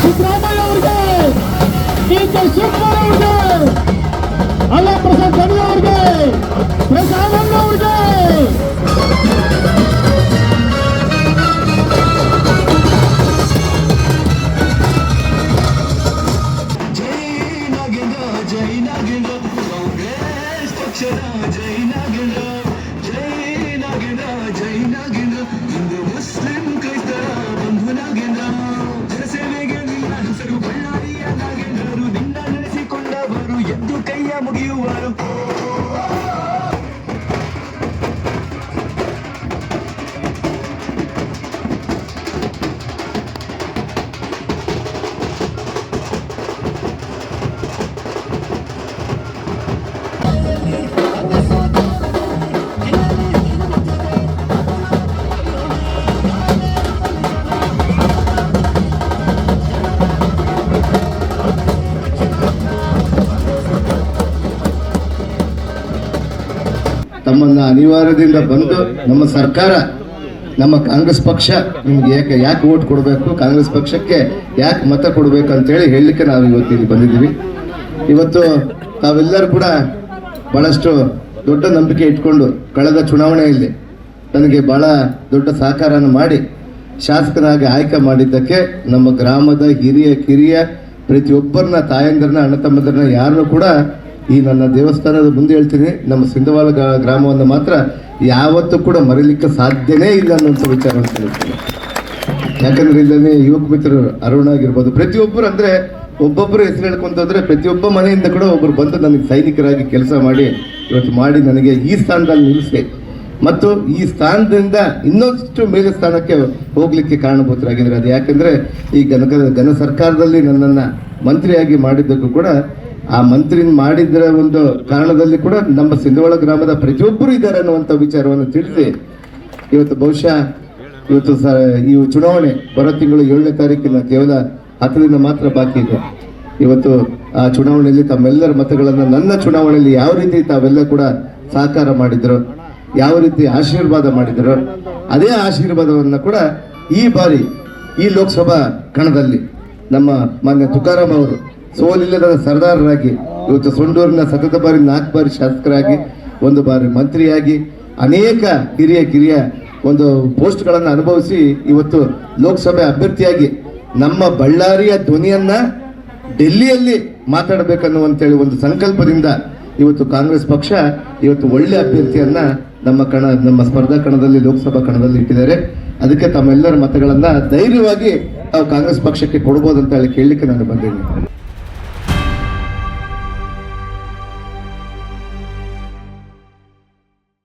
ಸಿದ್ದರಾಮಯ್ಯ ಅವರಿಗೆ D K Shivakumar ಅವರಿಗೆ ಅಲ್ಲ ಪ್ರಸಾದ್ ಗಣಿ ಅವರಿಗೆ ಪ್ರಸಾದಣ್ಣ ಅವರಿಗೆ ಜೈ ನಾಗೇಂದ್ರ ಜೈ ನಾಗೇಂದ್ರ ಕಾಂಗ್ರೆಸ್ ಪಕ್ಷದ ಜೈ ನಾಗೇಂದ್ರ I'm Barbecue Adam. ತಮ್ಮನ್ನ ಅನಿವಾರ್ಯದಿಂದ ಬಂದು ನಮ್ಮ ಸರ್ಕಾರ, ನಮ್ಮ ಕಾಂಗ್ರೆಸ್ ಪಕ್ಷ ನಿಮ್ಗೆ ಯಾಕೆ ಯಾಕೆ ಓಟ್ ಕೊಡಬೇಕು? ಕಾಂಗ್ರೆಸ್ ಪಕ್ಷಕ್ಕೆ ಯಾಕೆ ಮತ ಕೊಡಬೇಕು ಅಂತೇಳಿ ಹೇಳಲಿಕ್ಕೆ ನಾವು ಇವತ್ತು ಇಲ್ಲಿ ಬಂದಿದ್ದೀವಿ. ಇವತ್ತು ತಾವೆಲ್ಲರೂ ಕೂಡ ಬಹಳಷ್ಟು ದೊಡ್ಡ ನಂಬಿಕೆ ಇಟ್ಕೊಂಡು ಕಳೆದ ಚುನಾವಣೆಯಲ್ಲಿ ನನಗೆ ಬಹಳ ದೊಡ್ಡ ಸಹಕಾರನ ಮಾಡಿ ಶಾಸಕನಾಗಿ ಆಯ್ಕೆ ಮಾಡಿದ್ದಕ್ಕೆ ನಮ್ಮ ಗ್ರಾಮದ ಹಿರಿಯ ಕಿರಿಯ ಪ್ರತಿಯೊಬ್ಬರನ್ನ, ತಾಯಂದ್ರನ್ನ ಅಣ್ಣ ತಮ್ಮದ್ರನ್ನ ಯಾರನ್ನೂ ಕೂಡ ಈ ನನ್ನ ದೇವಸ್ಥಾನದ ಮುಂದೆ ಹೇಳ್ತೀನಿ, ನಮ್ಮ ಸಿಂಧವಾಲ ಗ್ರಾಮವನ್ನು ಮಾತ್ರ ಯಾವತ್ತೂ ಕೂಡ ಮರೀಲಿಕ್ಕೆ ಸಾಧ್ಯನೇ ಇಲ್ಲ ಅನ್ನೋಂಥ ವಿಚಾರವನ್ನು ಹೇಳ್ತೀನಿ. ಯಾಕಂದ್ರೆ ಇಲ್ಲೇ ಯುವಕ ಮಿತ್ರರು ಅರುಣ್ ಆಗಿರ್ಬೋದು, ಪ್ರತಿಯೊಬ್ಬರು ಅಂದ್ರೆ ಒಬ್ಬೊಬ್ಬರು ಹೆಸರು ಹೇಳ್ಕೊಂತಂದ್ರೆ ಪ್ರತಿಯೊಬ್ಬ ಮನೆಯಿಂದ ಕೂಡ ಒಬ್ಬರು ಬಂದು ನನಗೆ ಸೈನಿಕರಾಗಿ ಕೆಲಸ ಮಾಡಿ, ಇವತ್ತು ಮಾಡಿ ನನಗೆ ಈ ಸ್ಥಾನದಲ್ಲಿ ನಿಲ್ಲಿಸಿ. ಮತ್ತು ಈ ಸ್ಥಾನದಿಂದ ಇನ್ನೊಂದಷ್ಟು ಮೇಲೆ ಸ್ಥಾನಕ್ಕೆ ಹೋಗಲಿಕ್ಕೆ ಕಾರಣಭೂತರಾಗಿದ್ದಾರೆ. ಅದು ಯಾಕೆಂದರೆ ಈ ಘನ ಘನ ಸರ್ಕಾರದಲ್ಲಿ ನನ್ನನ್ನು ಮಂತ್ರಿಯಾಗಿ ಮಾಡಿದ್ದಕ್ಕೂ ಕೂಡ ಆ ಮಂತ್ರಿ ಮಾಡಿದ್ರ ಒಂದು ಕಾರಣದಲ್ಲಿ ಕೂಡ ನಮ್ಮ ಸಿಂಧವಾಳ ಗ್ರಾಮದ ಪ್ರತಿಯೊಬ್ಬರು ಇದ್ದಾರೆ ಅನ್ನುವಂಥ ವಿಚಾರವನ್ನು ತಿಳಿಸಿ. ಇವತ್ತು ಬಹುಶಃ ಇವತ್ತು ಸ ಈ ಚುನಾವಣೆ ಬರೋ ತಿಂಗಳು ಏಳನೇ ತಾರೀಕಿನ ಕೇವಲ ದಿನ ಮಾತ್ರ ಬಾಕಿ ಇದೆ. ಇವತ್ತು ಆ ಚುನಾವಣೆಯಲ್ಲಿ ತಮ್ಮೆಲ್ಲರ ಮತಗಳನ್ನು ನನ್ನ ಚುನಾವಣೆಯಲ್ಲಿ ಯಾವ ರೀತಿ ತಾವೆಲ್ಲ ಕೂಡ ಸಹಕಾರ ಮಾಡಿದ್ರು, ಯಾವ ರೀತಿ ಆಶೀರ್ವಾದ ಮಾಡಿದ್ರು, ಅದೇ ಆಶೀರ್ವಾದವನ್ನು ಕೂಡ ಈ ಬಾರಿ ಈ ಲೋಕಸಭಾ ಕಣದಲ್ಲಿ ನಮ್ಮ ಮಾನ್ಯ ತುಕಾರಾಮ್ ಅವರು ಸೋಲಿಲ್ಲದ ಸರ್ದಾರರಾಗಿ, ಇವತ್ತು ಸೊಂಡೂರಿನ ಸತತ ಬಾರಿ, ನಾಲ್ಕು ಬಾರಿ ಶಾಸಕರಾಗಿ, ಒಂದು ಬಾರಿ ಮಂತ್ರಿಯಾಗಿ, ಅನೇಕ ಹಿರಿಯ ಕಿರಿಯ ಒಂದು ಪೋಸ್ಟ್ಗಳನ್ನು ಅನುಭವಿಸಿ ಇವತ್ತು ಲೋಕಸಭೆ ಅಭ್ಯರ್ಥಿಯಾಗಿ ನಮ್ಮ ಬಳ್ಳಾರಿಯ ಧ್ವನಿಯನ್ನ ಡೆಲ್ಲಿಯಲ್ಲಿ ಮಾತಾಡಬೇಕನ್ನುವಂತೇಳಿ ಒಂದು ಸಂಕಲ್ಪದಿಂದ ಇವತ್ತು ಕಾಂಗ್ರೆಸ್ ಪಕ್ಷ ಇವತ್ತು ಒಳ್ಳೆ ಅಭ್ಯರ್ಥಿಯನ್ನ ನಮ್ಮ ಕಣ, ನಮ್ಮ ಸ್ಪರ್ಧಾ ಕಣದಲ್ಲಿ, ಲೋಕಸಭಾ ಕಣದಲ್ಲಿ ಇಟ್ಟಿದ್ದಾರೆ. ಅದಕ್ಕೆ ತಮ್ಮೆಲ್ಲರ ಮತಗಳನ್ನ ಧೈರ್ಯವಾಗಿ ಕಾಂಗ್ರೆಸ್ ಪಕ್ಷಕ್ಕೆ ಕೊಡ್ಬೋದು ಅಂತ ಹೇಳಿ ಕೇಳಲಿಕ್ಕೆ ನಾನು ಬಂದಿದ್ದೀನಿ.